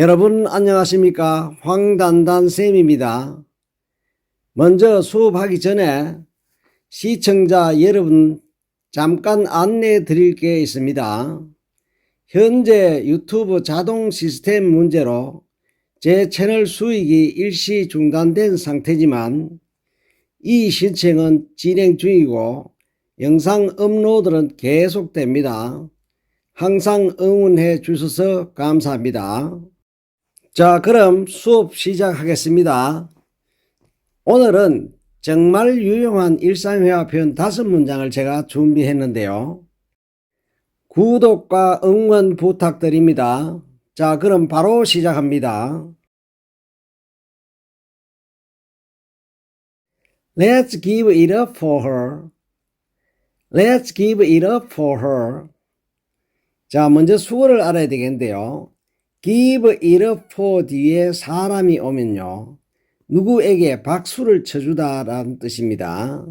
여러분 안녕하십니까 황단단 쌤입니다. 먼저 수업하기 전에 시청자 여러분 잠깐 안내 드릴 게 있습니다. 현재 유튜브 자동 시스템 문제로 제 채널 수익이 일시 중단된 상태지만 이 신청은 진행 중이고 영상 업로드는 계속됩니다. 항상 응원해 주셔서 감사합니다. 자, 그럼 수업 시작하겠습니다. 오늘은 정말 유용한 일상회화 표현 다섯 문장을 제가 준비했는데요. 구독과 응원 부탁드립니다. 자, 그럼 바로 시작합니다. Let's give it up for her. Let's give it up for her. 자, 먼저 수어를 알아야 되겠는데요. Give it for 뒤에 사람이 오면요. 누구에게 박수를 쳐주다 라는 뜻입니다.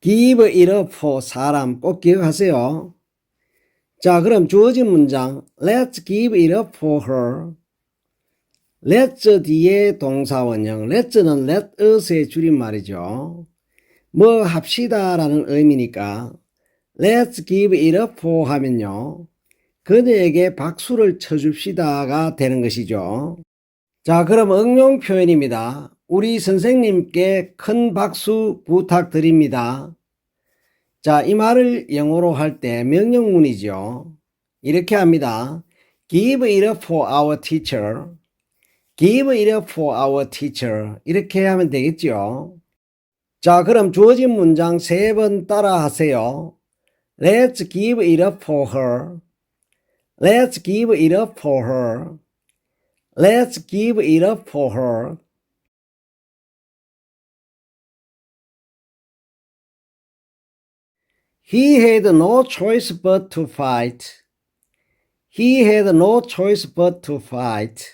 give it for 사람 꼭 기억하세요. 자, 그럼 주어진 문장 Let's give it up for her. Let's 뒤에 동사 원형. Let's는 let us의 줄임말이죠. 뭐 합시다 라는 의미니까 Let's give it up for 하면요. 그녀에게 박수를 쳐줍시다가 되는 것이죠. 자, 그럼 응용 표현입니다. 우리 선생님께 큰 박수 부탁드립니다. 자, 이 말을 영어로 할 때 명령문이죠. 이렇게 합니다. Give it up for our teacher. Give it up for our teacher. 이렇게 하면 되겠죠. 자, 그럼 주어진 문장 세 번 따라 하세요. Let's give it up for her. Let's give it up for her. Let's give it up for her. He had no choice but to fight. He had no choice but to fight.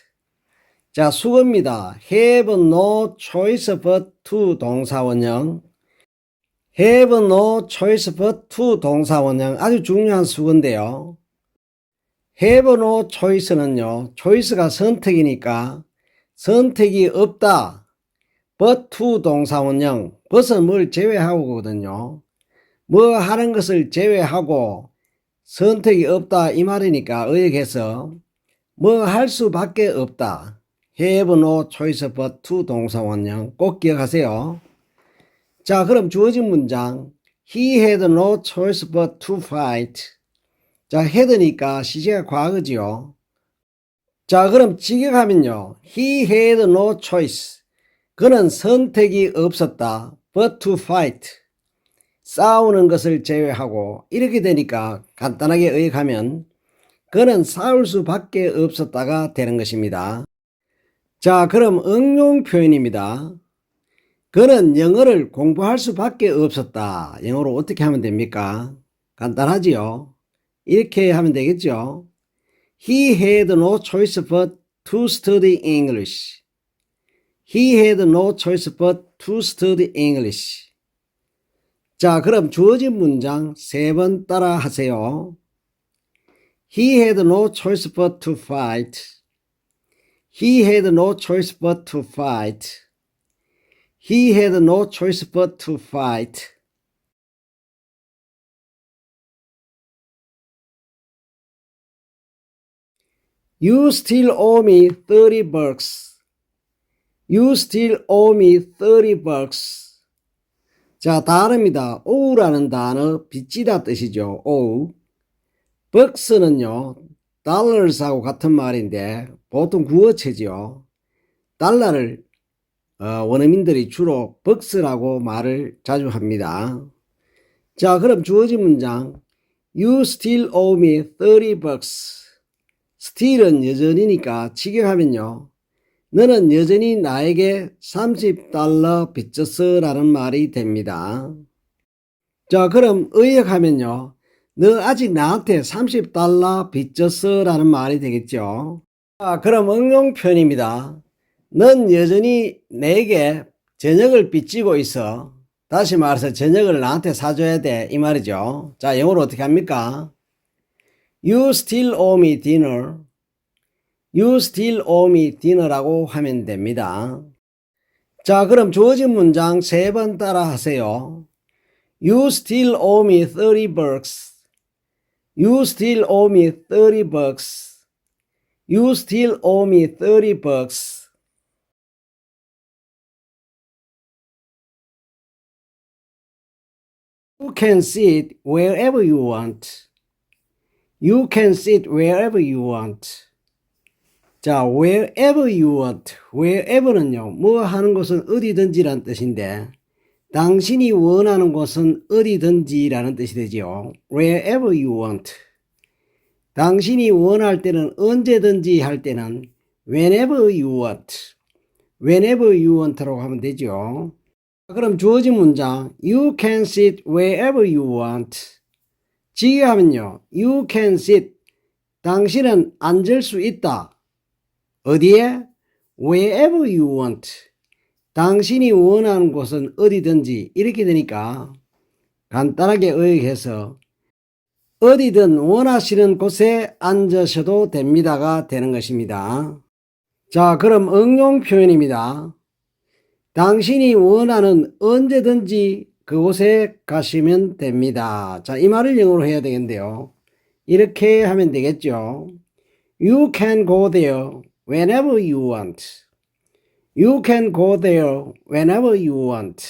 자, 수고입니다. have no choice but to 동사원형. have no choice but to 동사원형. 아주 중요한 수고인데요. No choice는요, choice가 선택이니까 선택이 없다. but to 동사원형, but은 뭘 제외하고거든요. 뭐 하는 것을 제외하고 선택이 없다 이 말이니까 의역해서 뭐 할 수밖에 없다. have no choice but to 동사원형 꼭 기억하세요. 자, 그럼 주어진 문장 He had no choice but to fight. 자, had니까 시제가 과거지요. 자, 그럼 직역하면요. He had no choice. 그는 선택이 없었다. but to fight. 싸우는 것을 제외하고 이렇게 되니까 간단하게 의역하면 그는 싸울 수밖에 없었다가 되는 것입니다. 자, 그럼 응용 표현입니다. 그는 영어를 공부할 수밖에 없었다. 영어로 어떻게 하면 됩니까? 간단하지요. 이렇게 하면 되겠죠. He had no choice but to study English. He had no choice but to study English. 자, 그럼 주어진 문장 세 번 따라 하세요. He had no choice but to fight. He had no choice but to fight. He had no choice but to fight. You still owe me 30 bucks. You still owe me 30 bucks. 자, 단어입니다. ow라는 단어, 빚지다 뜻이죠. owe. bucks는요, dollars하고 같은 말인데, 보통 구어체죠. 달러를 어, 원어민들이 주로 bucks라고 말을 자주 합니다. 자, 그럼 주어진 문장 You still owe me 30 bucks. Still은 여전히니까 직역하면요. 너는 여전히 나에게 30달러 빚졌어 라는 말이 됩니다. 자, 그럼 의역하면요. 너 아직 나한테 30달러 빚졌어 라는 말이 되겠죠. 자, 그럼 응용 표현입니다. 넌 여전히 내게 저녁을 빚지고 있어. 다시 말해서 저녁을 나한테 사줘야 돼. 이 말이죠. 자, 영어로 어떻게 합니까? You still owe me dinner. You still owe me dinner라고 하면 됩니다. 자, 그럼 주어진 문장 세 번 따라 하세요. You still owe me 30 bucks. You still owe me 30 bucks. You still owe me 30 bucks. You can sit wherever you want. You can sit wherever you want. 자, wherever you want. wherever는요, 뭐 하는 곳은 어디든지란 뜻인데, 당신이 원하는 곳은 어디든지라는 뜻이 되지요. wherever you want. 당신이 원할 때는 언제든지 할 때는 whenever you want. whenever you want라고 하면 되죠. 그럼 주어진 문장 You can sit wherever you want. 지휘하면요. You can sit. 당신은 앉을 수 있다. 어디에? Wherever you want. 당신이 원하는 곳은 어디든지 이렇게 되니까 간단하게 의역해서 어디든 원하시는 곳에 앉으셔도 됩니다가 되는 것입니다. 자, 그럼 응용 표현입니다. 당신이 원하는 언제든지 그곳에 가시면 됩니다. 자, 이 말을 영어로 해야 되겠는데요. 이렇게 하면 되겠죠. You can go there whenever you want. You can go there whenever you want.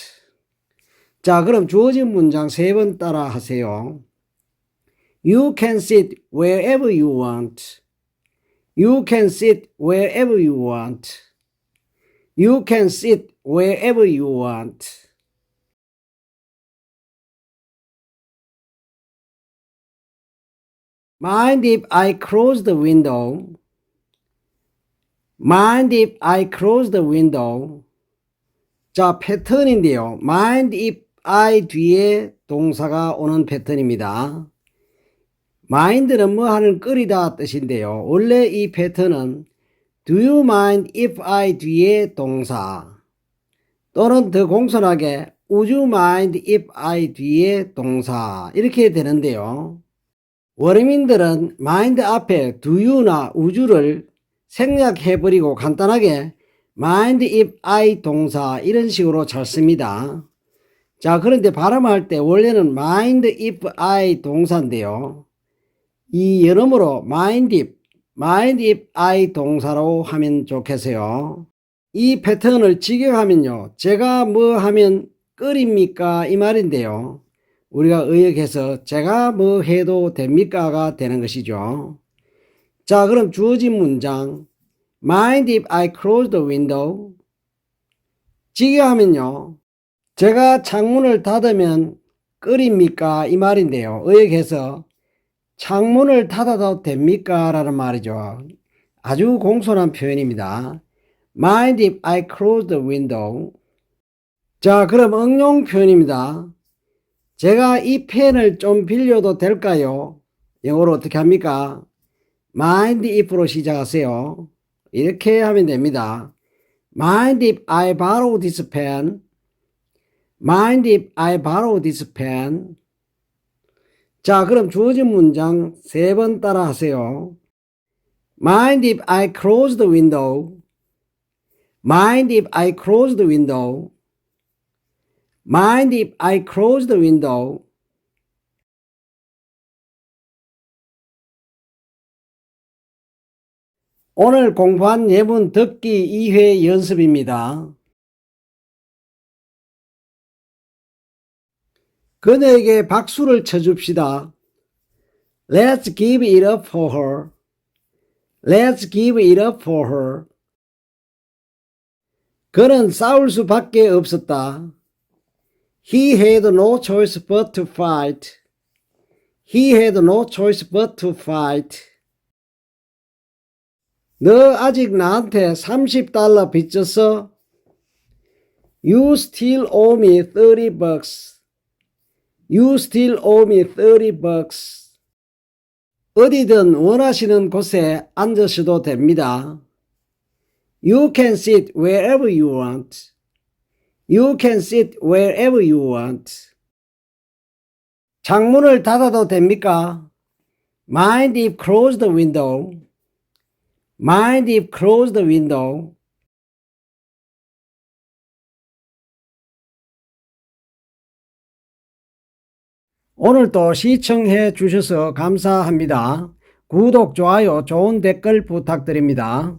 자, 그럼 주어진 문장 세 번 따라 하세요. You can sit wherever you want. You can sit wherever you want. You can sit wherever you want. Mind if I close the window? Mind if I close the window? 자, 패턴인데요. Mind if I 뒤에 동사가 오는 패턴입니다. mind는 뭐 하는 끓이다 뜻인데요. 원래 이 패턴은 Do you mind if I 뒤에 동사 또는 더 공손하게 Would you mind if I 뒤에 동사 이렇게 되는데요. 원어민들은 mind 앞에 you나 would를 생략해버리고 간단하게 mind if I 동사 이런 식으로 잘 씁니다. 자 그런데 발음할 때 원래는 mind if I 동사인데요. 이 여러모로 mind if, mind if I 동사로 하면 좋겠어요. 이 패턴을 직역하면요. 제가 뭐 하면 끓입니까? 이 말인데요. 우리가 의역해서 제가 뭐 해도 됩니까가 되는 것이죠. 자, 그럼 주어진 문장 Mind if I close the window? 직역하면요. 제가 창문을 닫으면 끓입니까? 이 말인데요. 의역해서 창문을 닫아도 됩니까? 라는 말이죠. 아주 공손한 표현입니다. Mind if I close the window? 자, 그럼 응용 표현입니다. 제가 이 펜을 좀 빌려도 될까요? 영어로 어떻게 합니까? Mind if로 시작하세요. 이렇게 하면 됩니다. Mind if I borrow this pen? Mind if I borrow this pen? 자, 그럼 주어진 문장 세 번 따라 하세요. Mind if I close the window? Mind if I close the window? Mind if I close the window? 오늘 공부한 예문 듣기 2회 연습입니다. 그녀에게 박수를 쳐줍시다. Let's give it up for her. Let's give it up for her. 그는 싸울 수밖에 없었다. He had no choice but to fight. He had no choice but to fight. 너 아직 나한테 30달러 빚졌어? You still owe me 30 bucks. You still owe me 30 bucks. 어디든 원하시는 곳에 앉으셔도 됩니다. You can sit wherever you want. You can sit wherever you want. 창문을 닫아도 됩니까? Mind if close the window. Mind if close the window? 오늘도 시청해 주셔서 감사합니다. 구독, 좋아요, 좋은 댓글 부탁드립니다.